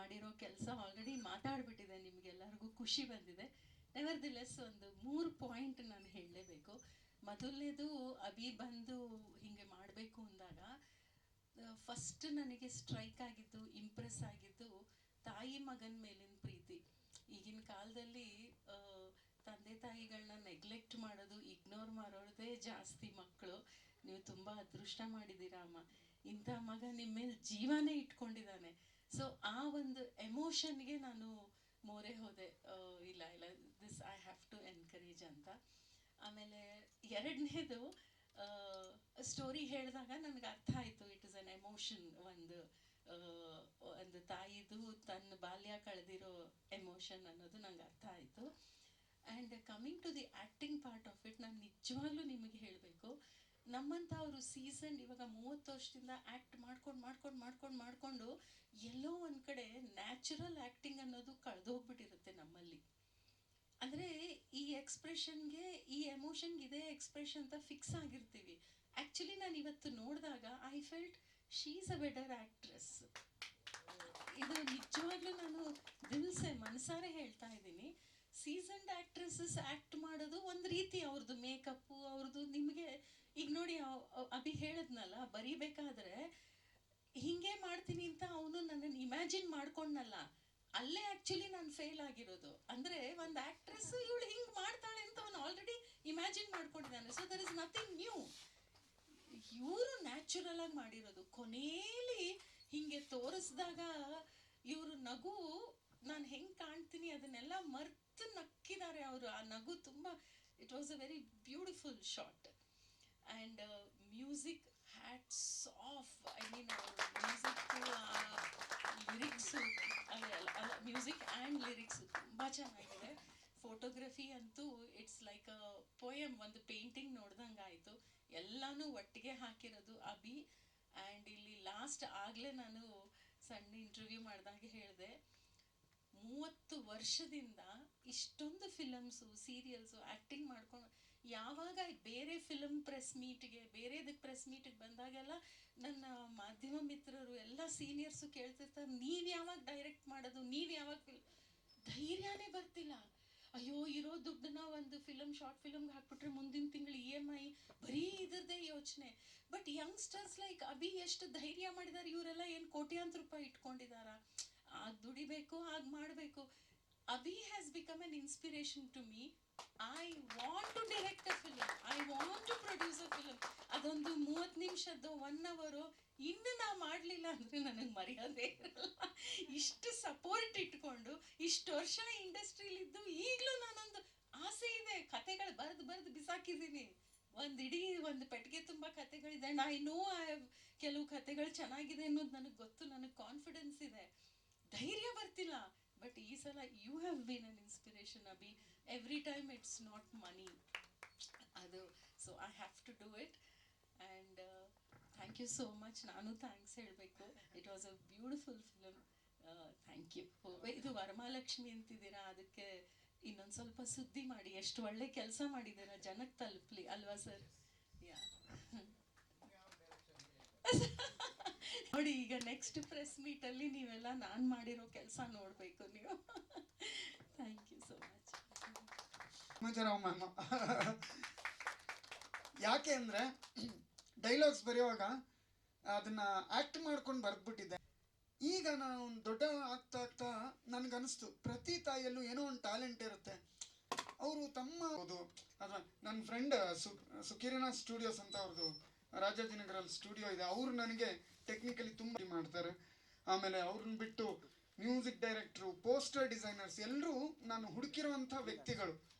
ಮಾಡಿರೋ ಕೆಲಸ ಆಲ್ರೆಡಿ ಮಾತಾಡ್ಬಿಟ್ಟಿದೆ, ನಿಮಗೆಲ್ಲರಿಗೂ ಖುಷಿ ಬಂದಿದೆ. ನೆವರ್ ದಿ ಲೆಸ್ ಒಂದು ಮೂರು ಪಾಯಿಂಟ್ ನಾನು ಹೇಳಲೇಬೇಕು. ಮೊದಲನೇದು ಅಭಿ ಬಂದು ಹಿಂಗೆ ಮಾಡಬೇಕು ಅಂದಾಗ ಫಸ್ಟ್ ನನಗೆ ಸ್ಟ್ರೈಕ್ ಆಗಿದ್ದು ಇಂಪ್ರೆಸ್ ಆಗಿದ್ದು ತಾಯಿ ಮಗನ ಮೇಲಿನ ಪ್ರೀತಿ. ಈಗಿನ ಕಾಲದಲ್ಲಿ ತಂದೆ ತಾಯಿಗಳನ್ನ ನೆಗ್ಲೆಕ್ಟ್ ಮಾಡೋದು ಇಗ್ನೋರ್ ಮಾಡೋದೇ ಜಾಸ್ತಿ ಮಕ್ಕಳು ನೀವು ತುಂಬ ಅದೃಷ್ಟ ಮಾಡಿದ್ದೀರಾ ಅಮ್ಮ. ಇಂಥ ಮಗ ನಿಮ್ಮ ಮೇಲೆ ಜೀವನೇ ಇಟ್ಕೊಂಡಿದ್ದಾನೆ. ಸೊ ಆ ಒಂದು ಎಮೋಷನ್ಗೆ ನಾನು ಮೋರೆ ಹೋದೆ. ಇಲ್ಲ ಇಲ್ಲ this I have to encourage ಅಂತ. ಆಮೇಲೆ ಎರಡನೇದು ಸ್ಟೋರಿ ಹೇಳಿದಾಗ ನನಗೆ ಅರ್ಥ ಆಯಿತು. ಇಟ್ ಇಸ್ ಅನ್ ಎಮೋಷನ್ ಒಂದು ಒಂದು ತಾಯಿದು ತನ್ನ ಬಾಲ್ಯ ಕಳೆದಿರೋ ಎಮೋಷನ್ ಅನ್ನೋದು ನಂಗೆ ಅರ್ಥ ಆಯಿತು. And coming to the acting part of it ನಾನು ನಿಜವಾಗ್ಲೂ ನಿಮಗೆ ನಮ್ಮಂಥ ಅವರು ಸೀಸನ್ ಇವಾಗ ಮೂವತ್ತು ವರ್ಷದಿಂದ ಆ್ಯಕ್ಟ್ ಮಾಡ್ಕೊಂಡು ಮಾಡ್ಕೊಂಡು ಮಾಡ್ಕೊಂಡು ಮಾಡಿಕೊಂಡು ಎಲ್ಲೋ ಒಂದು ಕಡೆ ನ್ಯಾಚುರಲ್ ಆ್ಯಕ್ಟಿಂಗ್ ಅನ್ನೋದು ಕಳೆದೋಗ್ಬಿಟ್ಟಿರುತ್ತೆ ನಮ್ಮಲ್ಲಿ. ಅಂದರೆ ಈ ಎಕ್ಸ್ಪ್ರೆಷನ್ಗೆ ಈ ಎಮೋಷನ್ಗೆ ಇದೇ ಎಕ್ಸ್ಪ್ರೆಷನ್ ಅಂತ ಫಿಕ್ಸ್ ಆಗಿರ್ತೀವಿ. ಆ್ಯಕ್ಚುಲಿ ನಾನು ಇವತ್ತು ನೋಡಿದಾಗ I felt she's a better actress ಇದು ನಿಜವಾಗ್ಲೂ ನಾನು ದಿಲ್ಸೆ ಮನಸಾರೆ ಹೇಳ್ತಾ ಇದ್ದೀನಿ. ಸೀಸನ್ಡ್ ಆ್ಯಕ್ಟ್ರೆಸಸ್ ಆ್ಯಕ್ಟ್ ಮಾಡೋದು ಒಂದು ರೀತಿ ಅವ್ರದ್ದು ಮೇಕಪ್ಪು ಅವ್ರದ್ದು ನಿಮಗೆ ಈಗ ನೋಡಿ ಅಭಿ ಹೇಳಿದ್ನಲ್ಲ, ಬರಿಬೇಕಾದ್ರೆ ಹಿಂಗೆ ಮಾಡ್ತೀನಿ ಅಂತ ಅವನು ನನ್ನನ್ನು ಇಮ್ಯಾಜಿನ್ ಮಾಡ್ಕೊಂಡ್ನಲ್ಲ, ಅಲ್ಲೇ ಆ್ಯಕ್ಚುಲಿ ನಾನು ಫೇಲ್ ಆಗಿರೋದು. ಅಂದರೆ ಒಂದು ಆಕ್ಟ್ರೆಸ್ ಇವಳು ಹಿಂಗೆ ಮಾಡ್ತಾಳೆ ಅಂತ ಅವನು already imagine ಮಾಡ್ಕೊಂಡಿದ್ದಾನೆ. So there is nothing new ಇವರು ನ್ಯಾಚುರಲ್ ಆಗಿ ಮಾಡಿರೋದು. ಕೊನೇಲಿ ಹಿಂಗೆ ತೋರಿಸಿದಾಗ ಇವರು ನಗು, ನಾನು ಹೆಂಗೆ ಕಾಣ್ತೀನಿ ಅದನ್ನೆಲ್ಲ ಮರ್ತು ನಕ್ಕಿದ್ದಾರೆ ಅವರು. ಆ ನಗು ತುಂಬ it was a very beautiful shot and music hats off I mean music lyrics ಅಲ್ಲ ಮ್ಯೂಸಿಕ್ ಆ್ಯಂಡ್ ಲಿರಿಕ್ಸು ತುಂಬ ಚೆನ್ನಾಗಿದೆ ಫೋಟೋಗ್ರಫಿ ಅಂತೂ ಇಟ್ಸ್ ಲೈಕ್ ಅ ಪೋಯಮ್ ಒಂದು ಪೇಂಟಿಂಗ್ ನೋಡ್ದಂಗೆ ಆಯಿತು. ಎಲ್ಲನೂ ಒಟ್ಟಿಗೆ ಹಾಕಿರೋದು ಅಭಿ. ಆ್ಯಂಡ್ ಇಲ್ಲಿ ಲಾಸ್ಟ್ ಆಗಲೇ ನಾನು ಸಣ್ಣ ಇಂಟರ್ವ್ಯೂ ಮಾಡಿದಾಗ ಹೇಳಿದೆ. ಮೂವತ್ತು ವರ್ಷದಿಂದ ಇಷ್ಟೊಂದು ಫಿಲಮ್ಸು ಸೀರಿಯಲ್ಸು ಆ್ಯಕ್ಟಿಂಗ್ ಮಾಡ್ಕೊಂಡು ಯಾವಾಗ ಬೇರೆ ಫಿಲಮ್ ಪ್ರೆಸ್ ಮೀಟ್ಗೆ ಬೇರೆದಕ್ಕೆ ಪ್ರೆಸ್ ಮೀಟಿಗೆ ಬಂದಾಗೆಲ್ಲ ನನ್ನ ಮಾಧ್ಯಮ ಮಿತ್ರರು ಎಲ್ಲ ಸೀನಿಯರ್ಸು ಕೇಳ್ತಿರ್ತಾರೆ, ನೀವು ಯಾವಾಗ ಡೈರೆಕ್ಟ್ ಮಾಡೋದು? ನೀವು ಯಾವಾಗ ಫಿಲ್ ಧೈರ್ಯನೇ ಬರ್ತಿಲ್ಲ. ಅಯ್ಯೋ, ಇರೋ ದುಡ್ಡನ್ನ ಒಂದು ಫಿಲಮ್ ಶಾರ್ಟ್ ಫಿಲಮ್ಗೆ ಹಾಕ್ಬಿಟ್ರೆ ಮುಂದಿನ ತಿಂಗಳು ಇ ಎಂ ಐ ಬರೀ ಇದ್ರದ್ದೇ ಯೋಚನೆ. ಬಟ್ ಯಂಗ್ಸ್ಟರ್ಸ್ ಲೈಕ್ ಅಭಿ ಎಷ್ಟು ಧೈರ್ಯ ಮಾಡಿದ್ದಾರೆ ಇವರೆಲ್ಲ ಏನು ಕೋಟ್ಯಾಂತರ ರೂಪಾಯಿ ಇಟ್ಕೊಂಡಿದಾರ? ಆಗ ದುಡಿಬೇಕು, ಆಗ ಮಾಡಬೇಕು. Abhi has become an inspiration to me I want to a film I want to produce a film ಅದೊಂದು ಮೂವತ್ತು ನಿಮಿಷದ್ದು ಒನ್ ಅವರು ಇನ್ನು ನಾ ಮಾಡಲಿಲ್ಲ ಅಂದರೆ ನನಗೆ ಮರ್ಯಾದೆ ಇರಲ್ಲ. ಇಷ್ಟು ಸಪೋರ್ಟ್ ಇಟ್ಕೊಂಡು, ಇಷ್ಟು ವರ್ಷ ಇಂಡಸ್ಟ್ರೀಲಿದ್ದು ಈಗಲೂ ನಾನೊಂದು ಆಸೆ ಇದೆ. ಕತೆಗಳು ಬರೆದು ಬರೆದು ಬಿಸಾಕಿದ್ದೀನಿ ಒಂದು ಇಡೀ ಒಂದು ಪೆಟ್ಟಿಗೆ ತುಂಬ ಕತೆಗಳಿದೆ. ನೋ ಹ್ಯಾವ್ ಕೆಲವು ಕತೆಗಳು ಚೆನ್ನಾಗಿದೆ ಅನ್ನೋದು ನನಗೆ ಗೊತ್ತು. ನನಗೆ ಕಾನ್ಫಿಡೆನ್ಸ್ ಇದೆ. ಧೈರ್ಯ ಬರ್ತಿಲ್ಲ. ಬಟ್ ಈ ಸಲ you have been an inspiration Abhi every time it's not money ಅದು so I have to do it you so much ನಾನು ಥ್ಯಾಂಕ್ಸ್ ಹೇಳಬೇಕು. It was a beautiful film thank you ಇದು ವರಮಹಾಲಕ್ಷ್ಮಿ ಅಂತಿದ್ದೀರಾ? ಅದಕ್ಕೆ ಇನ್ನೊಂದು ಸ್ವಲ್ಪ ಸುದ್ದಿ ಮಾಡಿ. ಎಷ್ಟು ಒಳ್ಳೆ ಕೆಲಸ ಮಾಡಿದ್ದೀರಾ? ಜನಕ್ಕೆ ತಲುಪಲಿ ಅಲ್ವಾ ಸರ್? ಯಾ ನೋಡಿ, ಈಗ ನೆಕ್ಸ್ಟ್ ಪ್ರೆಸ್ ಮೀಟಲ್ಲಿ ನೀವೆಲ್ಲ ನಾನು ಮಾಡಿರೋ ಕೆಲಸ ನೋಡಬೇಕು ನೀವು. ಥ್ಯಾಂಕ್ ಯು ಸೋ ಮಚ್ ಯಾಕೆ ಅಂದರೆ ಡೈಲಾಗ್ಸ್ ಬರೆಯುವಾಗ ಅದನ್ನ ಆ್ಯಕ್ಟ್ ಮಾಡ್ಕೊಂಡು ಬರೆದ್ಬಿಟ್ಟಿದ್ದೆ. ಈಗ ನಾನು ದೊಡ್ಡ ಆಗ್ತಾ ಆಗ್ತಾ ನನಗನ್ನಿಸ್ತು ಪ್ರತಿ ತಾಯಿಯಲ್ಲೂ ಏನೋ ಒಂದು ಟ್ಯಾಲೆಂಟ್ ಇರುತ್ತೆ. ಅವರು ತಮ್ಮ ಹೌದು ಅಥವಾ ನನ್ನ ಫ್ರೆಂಡ್ ಸು, ಸುಕಿರಣ ಸ್ಟುಡಿಯೋಸ್ ಅಂತ ಅವ್ರದ್ದು ರಾಜಾಜಿನಗರಲ್ಲಿ ಸ್ಟುಡಿಯೋ ಇದೆ. ಅವರು ನನಗೆ ಟೆಕ್ನಿಕಲಿ ತುಂಬ ಮಾಡ್ತಾರೆ. ಆಮೇಲೆ ಅವ್ರನ್ನ ಬಿಟ್ಟು ಮ್ಯೂಸಿಕ್ ಡೈರೆಕ್ಟ್ರು ಪೋಸ್ಟರ್ ಡಿಸೈನರ್ಸ್ ಎಲ್ಲರೂ ನಾನು ಹುಡುಕಿರುವಂಥ ವ್ಯಕ್ತಿಗಳು.